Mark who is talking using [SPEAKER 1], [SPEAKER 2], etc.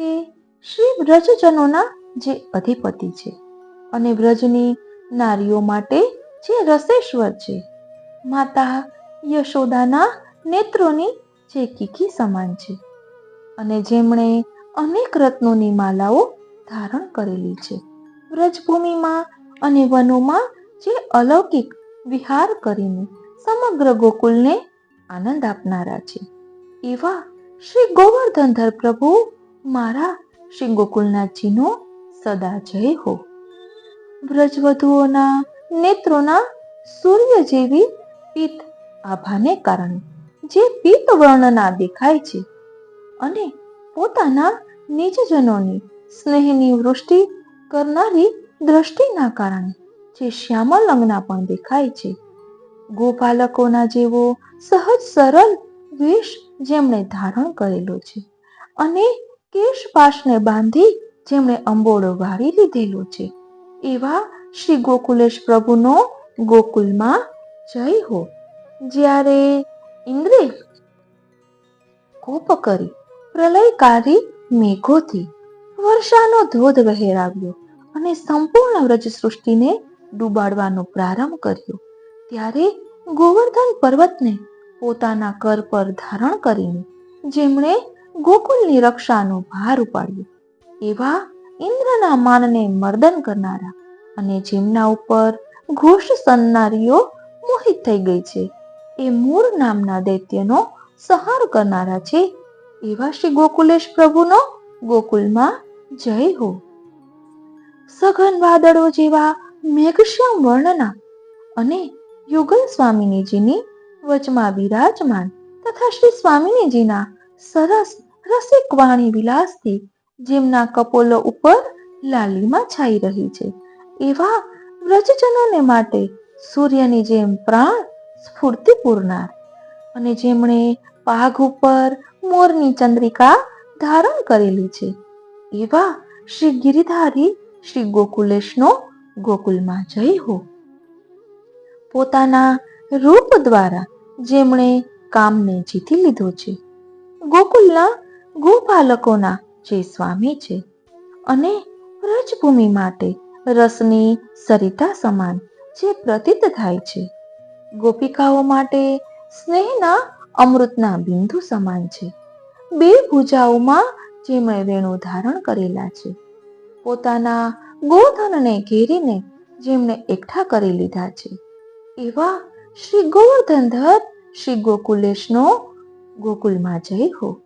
[SPEAKER 1] કે શ્રી વ્રજજનોના જે અધિપતિ છે અને વ્રજની નારીઓ માટે જે રસેશ્વર છે, માતા યશોદાના નેત્રોની જે કીકી સમાન છે અને જેમણે અનેક રત્નોની માલાઓ ધારણ કરેલી છે. વ્રજભૂમિમાં અને વનોમાં જે અલૌકિક વિહાર કરીને સમગ્ર ગોકુલને આનંદ આપનારા છે. એવા શ્રી ગોવર્ધનધર પ્રભુ મારા શ્રી ગોકુલનાથજીનો સદા જય હો. વ્રજવધુઓના નેત્રોના સૂર્ય જેવી પીત આભાને કારણે જે પીત વર્ણના દેખાય છે અને પોતાના નિજજનોની સ્નેહની વૃષ્ટિ કરનારી દ્રષ્ટિના કારણે જે શ્યામલ અંગના પણ દેખાય છે. ગોપાલકોના જેવો સહજ સરળ વેશ જેમણે ધારણ કરેલો છે અને કેશપાશને બાંધી જેમણે અંબોડો વાળી લીધેલો છે. એવા શ્રી ગોકુલેશ પ્રભુનો ગોકુલમાં જય હો. જ્યારે ઇન્દ્રે કોપ કરી પ્રલયકારી મેઘોથી વર્ષાનો ધોધ વહેરાવ્યો અને સંપૂર્ણ વ્રજ સૃષ્ટિને ડૂબાડવાનો પ્રારંભ કર્યો. ત્યારે ગોવર્ધન પર્વતને પોતાના કર પર ધારણ કરીને જેમણે ગોકુલની રક્ષાનો ભાર ઉપાડ્યો. એવા ઇન્દ્રના માનને મર્દન કરનારા અને જેમના ઉપર ઘોષ સન્નારીઓ મોહિત થઈ ગઈ છે, એ મૂળ નામના દૈત્યનો સંહાર કરનારા છે, એવા શ્રી ગોકુલેશ પ્રભુનો ગોકુલમાં જય હો. સઘન વાદળો જેવા મેઘશ્યામ વર્ણના અને યુગલ સ્વામિનીજીની વચમાં બિરાજમાન તથા શ્રી સ્વામિનીજીના સરસ રસિક વાણી વિલાસથી જેમના કપોલો ઉપર લાલીમાં છાઈ રહી છે. એવા વ્રજજનોને માટે સૂર્યની જેમ પ્રાણ સ્ફૂર્તિ પૂરનાર અને જેમણે પાઘ ઉપર મોરની ચંદ્રિકા ધારણ કરેલી છે. એવા શ્રી ગિરિધારી શ્રી ગોકુલેશનો ગોકુલમાં જય હો. પોતાના રૂપ દ્વારા જેમણે કામને જીતી લીધો છે. ગોકુલના ગોપાલકોના જે સ્વામી છે અને વ્રજભૂમિ માટે રસની સરિતા સમાન જે પ્રતીત થાય છે. ગોપિકાઓ માટે સ્નેહના અમૃતના બિંદુ સમાન છે. બે ભુજાઓમાં જેમણે વેણુ ધારણ કરેલા છે. પોતાના ગોધનને ઘેરીને જેમણે એકઠા કરી લીધા છે. એવા શ્રી ગોવર્ધનધર શ્રી ગોકુલેશનો ગોકુલમાં જય હો